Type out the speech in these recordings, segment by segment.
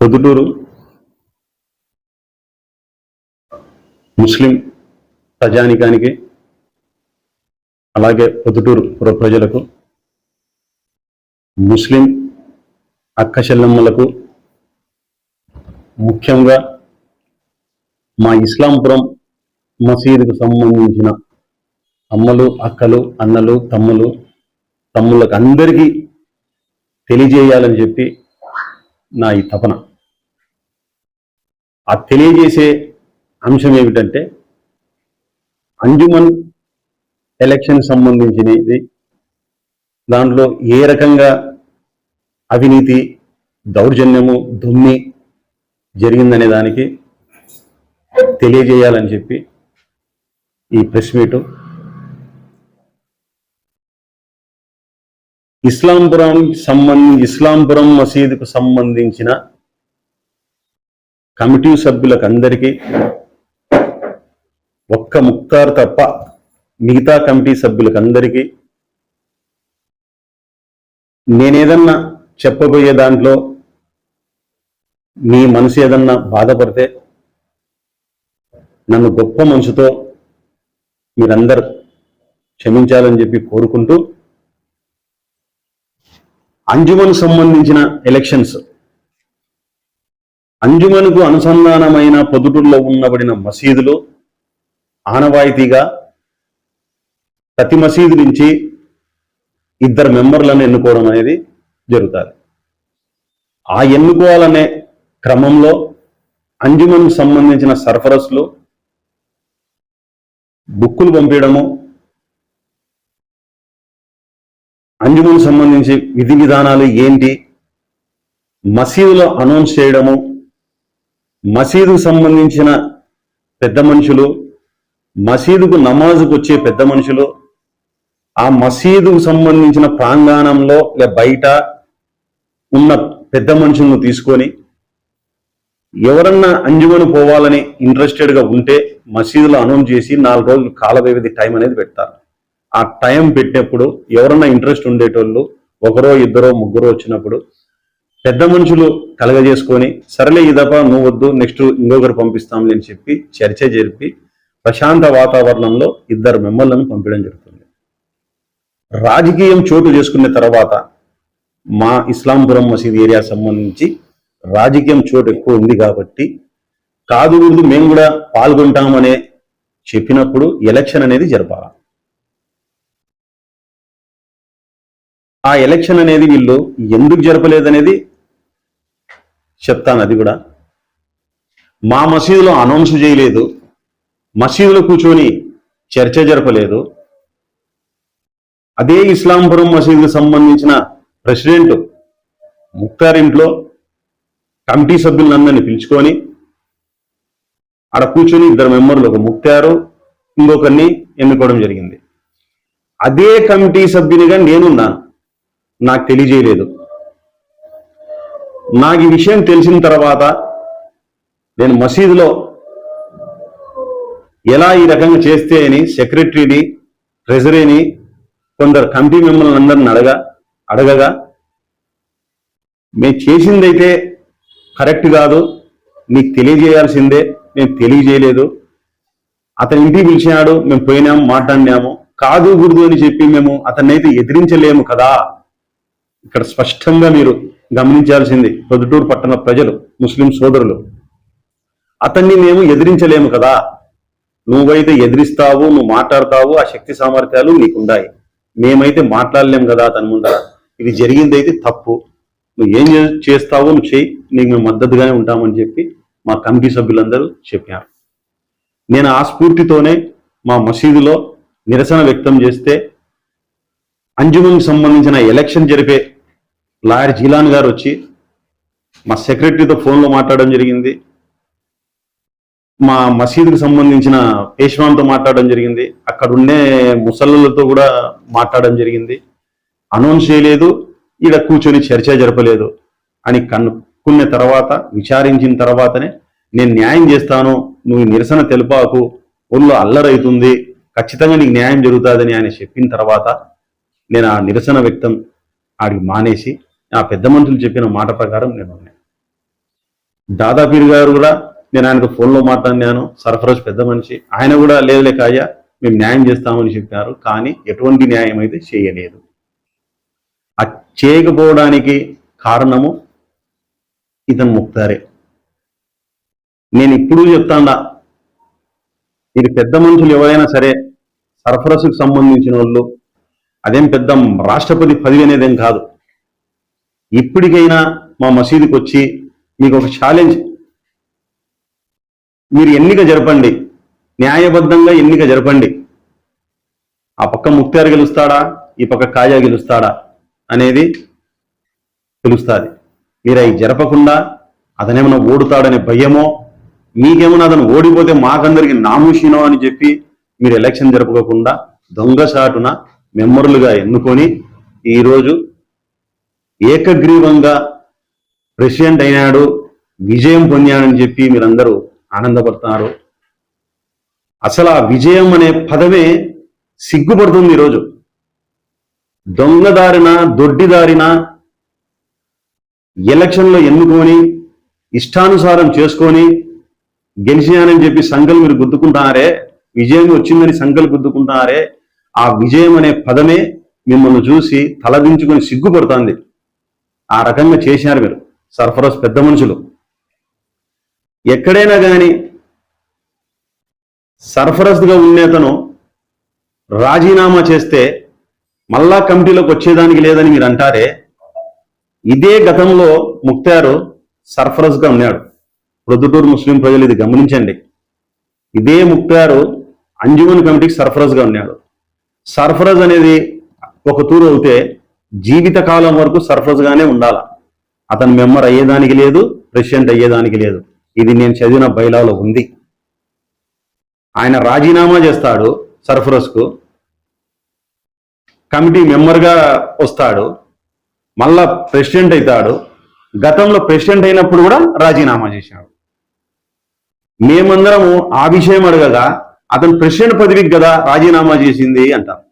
పొద్దుటూరు ముస్లిం ప్రజానికానికి అలాగే పొద్దుటూరు పుర ప్రజలకు ముస్లిం అక్క చెల్లెమ్మలకు ముఖ్యంగా మా ఇస్లాంపురం మసీదుకు సంబంధించిన అమ్మలు అక్కలు అన్నలు తమ్ములు తమ్ముళ్ళకు అందరికీ తెలియజేయాలని చెప్పి నా ఈ తపన. ఆ తెలియజేసే అంశం ఏమిటంటే అంజుమన్ ఎలక్షన్ సంబంధించినది. దాంట్లో ఏ రకంగా అవినీతి దౌర్జన్యము దుమ్మి జరిగిందనే దానికి తెలియజేయాలని చెప్పి ఈ ప్రెస్ మీటు ఇస్లాంపురం సంబంధి ఇస్లాంపురం మసీదుకు సంబంధించిన కమిటీ సభ్యులకు అందరికీ ఒక్క ముక్తార్ తప్ప మిగతా కమిటీ సభ్యులకు అందరికీ నేనేదన్నా చెప్పబోయే దాంట్లో మీ మనసు ఏదన్నా బాధపడితే నన్ను గొప్ప మనసుతో మీరందరు క్షమించాలని చెప్పి కోరుకుంటూ అంజుమన్ సంబంధించిన ఎలక్షన్స్ అంజుమన్కు అనుసంధానమైన పొదుటుల్లో ఉన్నబడిన మసీదులు ఆనవాయితీగా ప్రతి మసీదు నుంచి ఇద్దరు మెంబర్లను ఎన్నుకోవడం అనేది జరుగుతుంది. ఆ ఎన్నుకోవాలనే క్రమంలో అంజుమన్ సంబంధించిన సర్ఫరస్లు బుక్కులు పంపించడము అంజుమన్ సంబంధించి విధి విధానాలు ఏంటి మసీదులో అనౌన్స్ చేయడము మసీదుకు సంబంధించిన పెద్ద మనుషులు మసీదుకు నమాజుకు వచ్చే పెద్ద మనుషులు ఆ మసీదుకు సంబంధించిన ప్రాంగణంలో లే బయట ఉన్న పెద్ద మనుషులను తీసుకొని ఎవరన్నా అంజుమను పోవాలని ఇంట్రెస్టెడ్గా ఉంటే మసీదులో అనౌన్స్ చేసి నాలుగు రోజులు కాల వ్యవధి టైం అనేది పెడతారు. ఆ టైం పెట్టినప్పుడు ఎవరన్నా ఇంట్రెస్ట్ ఉండేటోళ్ళు ఒకరో ఇద్దరో ముగ్గురో వచ్చినప్పుడు పెద్ద మనుషులు కలగజేసుకొని సరేలే ఈ దఫా నువ్వు వద్దు నెక్స్ట్ ఇంకొకరు పంపిస్తాంలే అని చెప్పి చర్చ జరిపి ప్రశాంత వాతావరణంలో ఇద్దరు మెంబర్లను పంపించడం జరుగుతుంది. రాజకీయం చోటు చేసుకున్న తర్వాత మా ఇస్లాంపురం మసీద్ ఏరియా సంబంధించి రాజకీయం చోటు ఎక్కువ ఉంది కాబట్టి కాదు మేము కూడా పాల్గొంటామనే చెప్పినప్పుడు ఎలక్షన్ అనేది జరపాలి? ఆ ఎలక్షన్ అనేది వీళ్ళు ఎందుకు జరపలేదనేది చెప్తాను అది కూడా. మా మసీదులో అనౌన్స్ చేయలేదు. మసీదులో కూర్చొని చర్చ జరపలేదు. అదే ఇస్లాంపురం మసీదుకు సంబంధించిన ప్రెసిడెంట్ ముక్తార్ ఇంట్లో కమిటీ సభ్యులందరినీ పిలుచుకొని ఆడ కూర్చొని ఇద్దరు మెంబర్లు ఒక ముక్తారు ఇంకొకరిని ఎన్నుకోవడం జరిగింది. అదే కమిటీ సభ్యునిగా నేనున్నాను నాకు తెలియజేయలేదు. నాకు ఈ విషయం తెలిసిన తర్వాత నేను మసీదులో ఎలా ఈ రకంగా చేస్తే అని సెక్రటరీని ట్రెజరీని కొందరు కమిటీ మెంబర్లను అందరిని అడగా అడగగా మేము చేసిందైతే కరెక్ట్ కాదు నీకు తెలియజేయాల్సిందే మేము తెలియజేయలేదు. అతని ఇంటికి పిలిచినాడు మేము పోయినాము మాట్లాడినాము. కాదు గురుదు అని చెప్పి మేము అతన్నైతే ఎదిరించలేము కదా. ఇక్కడ స్పష్టంగా మీరు గమనించాల్సింది పొద్దుటూరు పట్టణ ప్రజలు ముస్లిం సోదరులు. అతన్ని మేము ఎదిరించలేము కదా. నువ్వైతే ఎదిరిస్తావు నువ్వు మాట్లాడతావు ఆ శక్తి సామర్థ్యాలు నీకుండాయి. మేమైతే మాట్లాడలేం కదా అతని ముందర. ఇది జరిగిందైతే తప్పు. నువ్వు ఏం చేస్తావో నువ్వు చేయి. నీకు మేము మద్దతుగానే ఉంటామని చెప్పి మా కమిటీ సభ్యులందరూ చెప్పారు. నేను ఆ స్ఫూర్తితోనే మా మసీదులో నిరసన వ్యక్తం చేస్తే అంజుమన్కి సంబంధించిన ఎలక్షన్ జరిపే లాయర్ జీలాన్ గారు వచ్చి మా సెక్రటరీతో ఫోన్లో మాట్లాడడం జరిగింది. మా మసీదుకు సంబంధించిన పేష్వాన్తో మాట్లాడడం జరిగింది. అక్కడ ఉండే ముసళ్ళతో కూడా మాట్లాడడం జరిగింది. అనౌన్స్ చేయలేదు. ఈడ కూర్చొని చర్చ జరపలేదు అని కనుక్కున్న తర్వాత విచారించిన తర్వాతనే నేను న్యాయం చేస్తాను. నువ్వు నిరసన తెలిపాకు. ఒళ్ళు అల్లరైతుంది. ఖచ్చితంగా నీకు న్యాయం జరుగుతుందని ఆయన చెప్పిన తర్వాత నేను ఆ నిరసన వ్యక్తం ఆడికి మానేసి ఆ పెద్ద మనుషులు చెప్పిన మాట ప్రకారం నేను దాదాపీర్ గారు కూడా నేను ఆయనకు ఫోన్లో మాట్లాడినాను. సర్ఫరాజ్ పెద్ద మనిషి. ఆయన కూడా లేదులే కాయ్యా మేము న్యాయం చేస్తామని చెప్పారు. కానీ ఎటువంటి న్యాయం అయితే చేయలేదు. ఆ చేయకపోవడానికి కారణము ఇతను ముక్తారే. నేను ఇప్పుడు చెప్తాండా మీరు పెద్ద మనుషులు ఎవరైనా సరే సరఫరసుకు సంబంధించిన వాళ్ళు అదేం పెద్ద? రాష్ట్రపతి పదవి అనేదేం కాదు. ఇప్పటికైనా మా మసీదుకి వచ్చి మీకు ఒక ఛాలెంజ్ మీరు ఎన్నిక జరపండి. న్యాయబద్ధంగా ఎన్నిక జరపండి. ఆ పక్క ముక్తారు గెలుస్తాడా? ఈ పక్క కాజా గెలుస్తాడా? అనేది తెలుస్తుంది. మీరు అవి జరపకుండా అతనేమైనా ఓడుతాడనే భయమో? మీకేమైనా అతను ఓడిపోతే మాకందరికి నామూషినో అని చెప్పి మీరు ఎలక్షన్ జరపకుండా దొంగసాటున మెంబర్లుగా ఎన్నుకొని ఈరోజు ఏకగ్రీవంగా ప్రెసిడెంట్ అయినాడు విజయం పొందాడని చెప్పి మీరందరూ ఆనందపడుతున్నారు. అసలు ఆ విజయం అనే పదమే సిగ్గుపడుతుంది ఈరోజు. దొంగదారిన దొడ్డిదారిన ఎలక్షన్లో ఎన్నుకొని ఇష్టానుసారం చేసుకొని గెలిచినానని చెప్పి సంఘలు మీరు గుద్దుకుంటున్నారే విజయం వచ్చిందని సంఘలు గుద్దుకుంటున్నారే ఆ విజయం అనే పదమే మిమ్మల్ని చూసి తలదించుకొని సిగ్గుపడుతుంది. ఆ రకంగా చేశారు మీరు. సర్ఫరోజ్ పెద్ద మనుషులు. ఎక్కడైనా కానీ సర్ఫరస్గా ఉండేతను రాజీనామా చేస్తే మళ్ళా కమిటీలోకి వచ్చేదానికి లేదని మీరు అంటారే? ఇదే గతంలో ముక్తారు సర్ఫరస్గా ఉన్నాడు. ప్రొద్దుటూరు ముస్లిం ప్రజలు ఇది గమనించండి. ఇదే ముక్తారు అంజుమన్ కమిటీకి సర్ఫరస్గా ఉన్నాడు. సర్ఫరాజ్ అనేది ఒక తూరు అవుతే జీవిత కాలం వరకు సర్ఫరాజ్గానే ఉండాలి. అతను మెంబర్ అయ్యేదానికి లేదు ప్రెసిడెంట్ అయ్యేదానికి లేదు. ఇది నేను చదివిన బైలాలో ఉంది. ఆయన రాజీనామా చేస్తాడు సర్ఫరస్కు కమిటీ మెంబర్గా వస్తాడు. మళ్ళా ప్రెసిడెంట్ అవుతాడు. గతంలో ప్రెసిడెంట్ అయినప్పుడు కూడా రాజీనామా చేశాడు. మేమందరము ఆ విషయం అడగగా అతను ప్రెసిడెంట్ పదవికి కదా రాజీనామా చేసింది అంటారు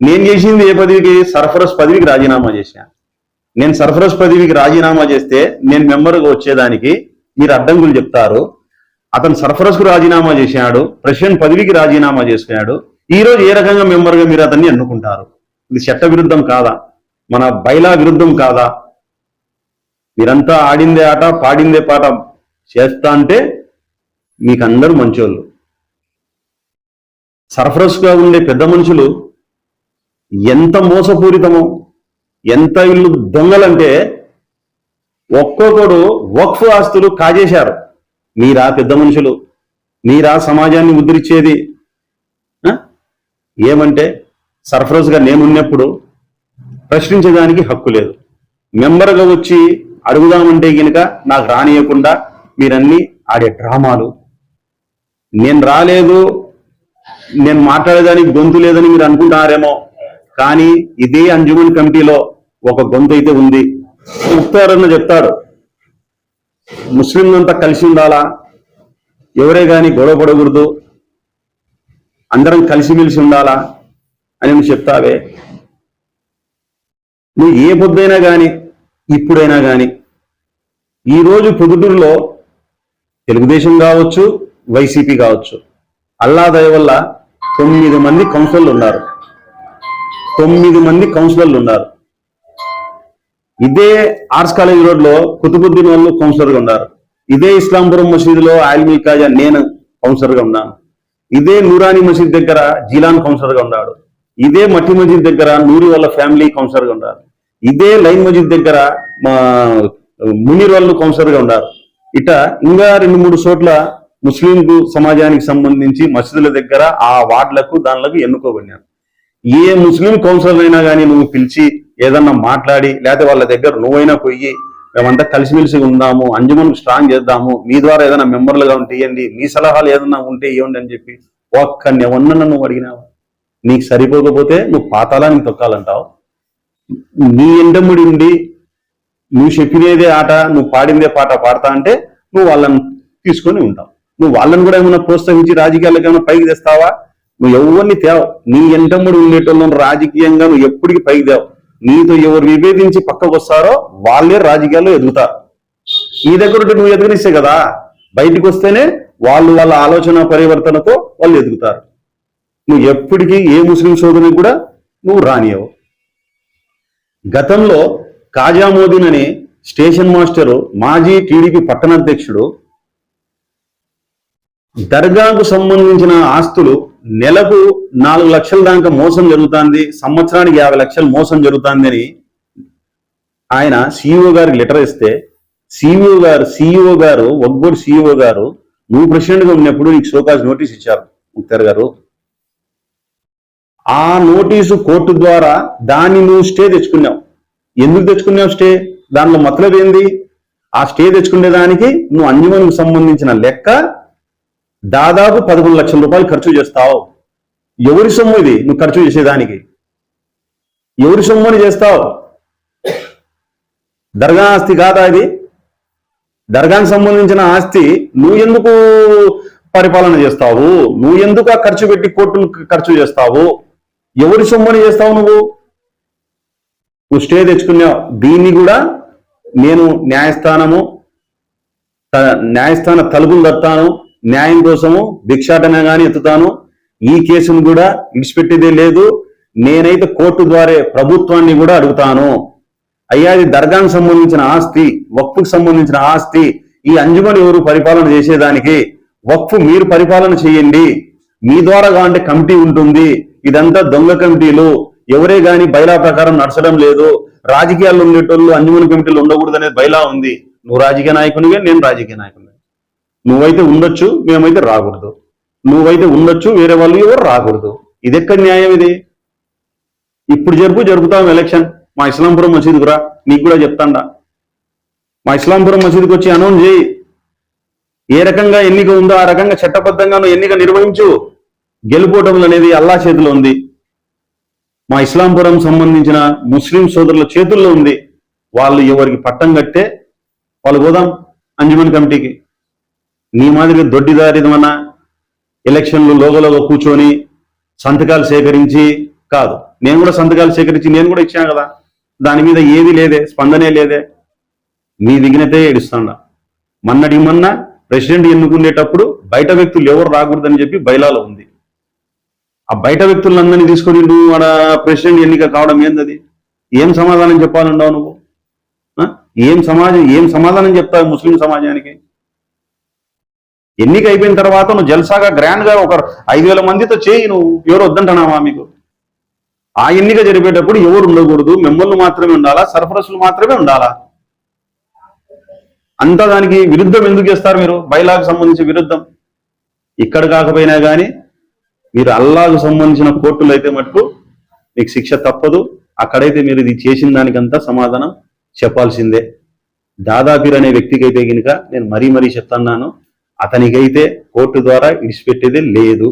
నేను చేసింది ఏ పదవికి? సర్ఫరస్ పదవికి రాజీనామా చేశాను నేను సర్ఫరస్ పదవికి రాజీనామా చేస్తే నేను మెంబర్గా వచ్చేదానికి మీరు అడ్డంకులు చెప్తారు. అతను సర్ఫరస్కు రాజీనామా చేశాడు ప్రెసిడెంట్ పదవికి రాజీనామా చేసుకున్నాడు. ఈ రోజు ఏ రకంగా మెంబర్గా మీరు అతన్ని ఎన్నుకుంటారు? ఇది చట్ట విరుద్ధం కాదా? మన బైలా విరుద్ధం కాదా? మీరంతా ఆడిందే ఆట పాడిందే పాట చేస్తా అంటే మీకందరూ మంచోళ్ళు. సరఫరస్గా ఉండే పెద్ద మనుషులు ఎంత మోసపూరితమో ఎంత ఇల్లు దొంగలంటే ఒక్కొక్కడు వక్ఫ్ ఆస్తులు కాజేశారు. మీరా పెద్ద మనుషులు? మీరా సమాజాన్ని ముద్రించేది ఏమంటే సర్ఫరస్గా నేనున్నప్పుడు ప్రశ్నించడానికి హక్కు లేదు. మెంబర్గా వచ్చి అడుగుదామంటే గనుక నాకు రానియకుండా మీరన్నీ ఆడే డ్రామాలు. నేను రాలేదు నేను మాట్లాడేదానికి గొంతు లేదని మీరు అనుకుంటున్నారేమో కానీ ఇదే అంజుమన్ కమిటీలో ఒక గొంతు అయితే ఉంది. ముక్తారన్న చెప్తాడు ముస్లింలంతా కలిసి ఉండాలా? ఎవరే కానీ గొడవ పడకూడదు. అందరం కలిసిమెలిసి ఉండాలా? అని నువ్వు చెప్తావే. నువ్వు ఏ పొద్దైనా కానీ ఇప్పుడైనా కానీ ఈరోజు పొద్దుటూరులో తెలుగుదేశం కావచ్చు వైసీపీ కావచ్చు అల్లా దయ వల్ల తొమ్మిది మంది కౌన్సిలర్లు ఉన్నారు. తొమ్మిది మంది కౌన్సిలర్లు ఉన్నారు. ఇదే ఆర్ట్స్ కాలేజ్ రోడ్లో కుతుబుద్దీన్ వాళ్ళు కౌన్సిలర్గా ఉన్నారు. ఇదే ఇస్లాంపురం మసీదులో ఆల్మీ కాజా నేను కౌన్సిలర్గా ఉన్నాను. ఇదే నూరాని మసీద్ దగ్గర జీలాన్ కౌన్సిలర్గా ఉన్నాడు. ఇదే మట్టి మసీద్ దగ్గర నూరి వాళ్ళ ఫ్యామిలీ కౌన్సిలర్గా ఉన్నారు. ఇదే లైన్ మసీద్ దగ్గర మా మునీర్ వాళ్ళు కౌన్సిలర్గా ఉన్నారు. ఇట ఇంకా రెండు మూడు చోట్ల ముస్లిం సమాజానికి సంబంధించి మసీదుల దగ్గర ఆ వార్డులకు దానిలకు ఎన్నుకోబడినారు. ఏ ముస్లిం కౌన్సిలర్ అయినా కానీ నువ్వు పిలిచి ఏదన్నా మాట్లాడి లేకపోతే వాళ్ళ దగ్గర నువ్వైనా పోయి మేమంతా కలిసిమెలిసి ఉందాము అంజుమన్ స్ట్రాంగ్ చేద్దాము మీ ద్వారా ఏదైనా మెంబర్లుగా ఉంటే ఇవ్వండి మీ సలహాలు ఏదన్నా ఉంటే ఇవ్వండి అని చెప్పి ఒక్కడిని ఎవరన్నా నువ్వు అడిగినావు. నీకు సరిపోకపోతే నువ్వు పాతాలానికి తొక్కాలంటావు. నీ ఎండముడి ఉండి నువ్వు చెప్పినదే ఆట నువ్వు పాడిందే పాట పాడతా అంటే నువ్వు వాళ్ళని తీసుకొని ఉంటావు. నువ్వు వాళ్ళని కూడా ఏమైనా ప్రోత్సహించి రాజకీయాలకు ఏమైనా పైకి తెస్తావా? నువ్వు ఎవరిని తేవు నీ ఎంటముడు ఉండేటోళ్ళను రాజకీయంగా నువ్వు ఎప్పటికీ పైకి తేవు నీతో ఎవరు విభేదించి పక్కకు వస్తారో వాళ్ళే రాజకీయాల్లో ఎదుగుతారు. నీ దగ్గర ఉంటే నువ్వు ఎదగనిస్తే కదా? బయటకు వస్తేనే వాళ్ళు వాళ్ళ ఆలోచన పరివర్తనతో వాళ్ళు ఎదుగుతారు. నువ్వు ఎప్పటికీ ఏ ముస్లిం సోదరుని కూడా నువ్వు రానియవు గతంలో కాజామోదీన్ అనే స్టేషన్ మాస్టరు మాజీ టీడీపీ పట్టణాధ్యక్షుడు దర్గాకు సంబంధించిన ఆస్తులు నెలకు నాలుగు లక్షల దాకా మోసం జరుగుతుంది సంవత్సరానికి యాభై లక్షలు మోసం జరుగుతుంది అని ఆయన సిఇఓ గారికి లెటర్ ఇస్తే సిఇఓ గారు సిఇఓ గారు ఒగ్గోడు సిఇఓ గారు నువ్వు ప్రెసిడెంట్గా ఉన్నప్పుడు నీకు షోకాజ్ నోటీస్ ఇచ్చారు ముక్తార్ గారు. ఆ నోటీసు కోర్టు ద్వారా దాన్ని నువ్వు స్టే తెచ్చుకున్నావు. ఎందుకు తెచ్చుకున్నావు స్టే? దానిలో మతలబ్ ఏంది? ఆ స్టే తెచ్చుకునే దానికి నువ్వు అంజుమన్కు సంబంధించిన లెక్క దాదాపు పదకొండు లక్షల రూపాయలు ఖర్చు చేస్తావు. ఎవరి సొమ్ము ఇది? నువ్వు ఖర్చు చేసేదానికి. ఎవరి సొమ్ము అని చేస్తావు? దర్గా ఆస్తి కాదా ఇది? దర్గాకి సంబంధించిన ఆస్తి నువ్వు ఎందుకు పరిపాలన చేస్తావు? నువ్వు ఎందుకు ఆ ఖర్చు పెట్టి కోర్టును ఖర్చు చేస్తావు? ఎవరి సొమ్ముని చేస్తావు నువ్వు? నువ్వు స్టే తెచ్చుకున్నావు. దీన్ని కూడా నేను న్యాయస్థానము న్యాయస్థాన తలుపులు తట్టాను న్యాయం కోసము భిక్షాటన కానీ ఎత్తుతాను ఈ కేసును కూడా ఇడిచిపెట్టేదే లేదు. నేనైతే కోర్టు ద్వారా ప్రభుత్వాన్ని కూడా అడుగుతాను. అయ్యా ఇది దర్గాకు సంబంధించిన ఆస్తి వక్ఫుకు సంబంధించిన ఆస్తి. ఈ అంజుమని ఎవరు పరిపాలన చేసేదానికి? వక్ఫ్ మీరు పరిపాలన చేయండి. మీ ద్వారా కావంటే కమిటీ ఉంటుంది. ఇదంతా దొంగ కమిటీలు. ఎవరే గాని బైలా ప్రకారం నడచడం లేదు. రాజకీయాల్లో ఉండేటోళ్ళు అంజుమని కమిటీలు ఉండకూడదు అనేది బైలా ఉంది. నువ్వు రాజకీయ నాయకునిగా నేను రాజకీయ నాయకుని. నువ్వైతే ఉండొచ్చు మేమైతే రాకూడదు. నువ్వైతే ఉండొచ్చు వేరే వాళ్ళు ఎవరు రాకూడదు. ఇది ఎక్కడ న్యాయం ఇది? ఇప్పుడు జరుపు జరుపుతాం ఎలక్షన్. మా ఇస్లాంపురం మసీదుకు రా నీకు కూడా చెప్తాండా. మా ఇస్లాంపురం మసీదుకి వచ్చి అనౌన్స్ చేయి. ఏ రకంగా ఎన్నిక ఉందో ఆ రకంగా చట్టబద్ధంగా నువ్వు ఎన్నిక నిర్వహించు. గెలుపోవటం అనేది అల్లా చేతిలో ఉంది. మా ఇస్లాంపురం సంబంధించిన ముస్లిం సోదరుల చేతుల్లో ఉంది. వాళ్ళు ఎవరికి పట్టం కట్టే వాళ్ళు పోదాం. అంజుమన్ కమిటీకి. నీ మాదిరి దొడ్డిదారిదమన ఎలక్షన్లు లోగలోగా కూర్చొని సంతకాలు సేకరించి కాదు. నేను కూడా సంతకాలు సేకరించి నేను కూడా ఇచ్చాను కదా. దాని మీద ఏది లేదే స్పందనే లేదే. మీ దిగినతే ఏడుస్తాడా. మన్నడి మొన్న ప్రెసిడెంట్ ఎన్నుకునేటప్పుడు బయట వ్యక్తులు ఎవరు రాకూడదని చెప్పి బయలాలో ఉంది. ఆ బయట వ్యక్తులందరినీ తీసుకొని నువ్వు ఆడ ప్రెసిడెంట్ ఎన్నిక కావడం ఏందది? ఏం సమాధానం చెప్పాలన్నావు నువ్వు? ఆ? ఏం సమాజం ఏం సమాధానం చెప్తావు ముస్లిం సమాజానికి? ఎన్నిక అయిపోయిన తర్వాత నువ్వు జల్సాగా గ్రాండ్గా ఒక ఐదు వేల మందితో చేయి నువ్వు. ఎవరు వద్దంటున్నావా మీకు? ఆ ఎన్నిక జరిపేటప్పుడు ఎవరు ఉండకూడదు? మిమ్మల్ని మాత్రమే ఉండాలా? సరఫరసులు మాత్రమే ఉండాలా? అంతా దానికి విరుద్ధం ఎందుకు చేస్తారు మీరు? బైలాకు సంబంధించి విరుద్ధం. ఇక్కడ కాకపోయినా కానీ మీరు అల్లాకు సంబంధించిన కోర్టులు అయితే మటుకు మీకు శిక్ష తప్పదు. అక్కడైతే మీరు ఇది చేసిన దానికంతా సమాధానం చెప్పాల్సిందే. దాదాపీర్ అనే వ్యక్తికి అయితే కనుక నేను మరీ మరీ చెప్తున్నాను. అతనికైతే కోర్టు ద్వారా విడిచిపెట్టేది లేదు.